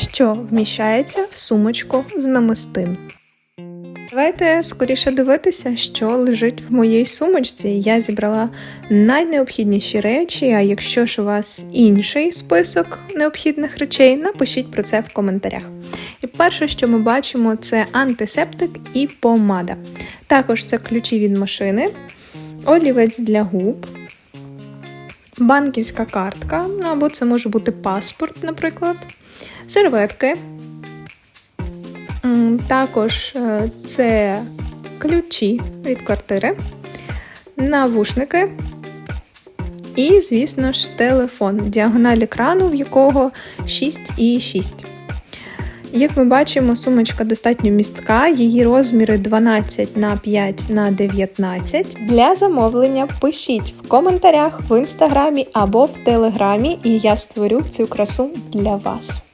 що вміщається в сумочку з намистин. Давайте скоріше дивитися, що лежить в моїй сумочці. Я зібрала найнеобхідніші речі. А якщо ж у вас інший список необхідних речей, напишіть про це в коментарях. І перше, що ми бачимо, це антисептик і помада. Також це ключі від машини, олівець для губ, банківська картка, ну або це може бути паспорт, наприклад, серветки. Також е, це ключі від квартири, навушники і, звісно ж, телефон, діагональ екрану, в якого 6,6. Як ми бачимо, сумочка достатньо містка, її розміри 12 на 5 на 19. Для замовлення пишіть в коментарях в інстаграмі або в телеграмі, і я створю цю красу для вас.